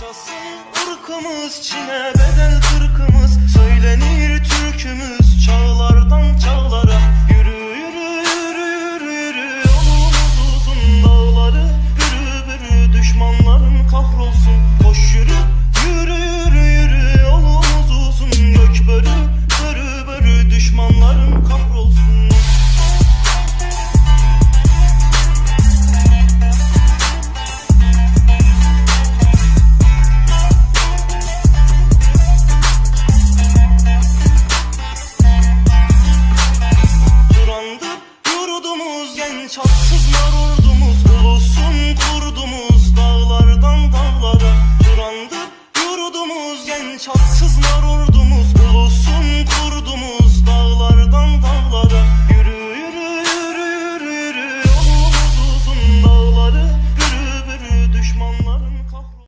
Yaşasın ırkımız Çin'e bedel kırkımız çatsızlar ordumuz Bulutsun kurdumuz. Dağlardan dağlara Durandı yurdumuz. Genç atsızlar ordumuz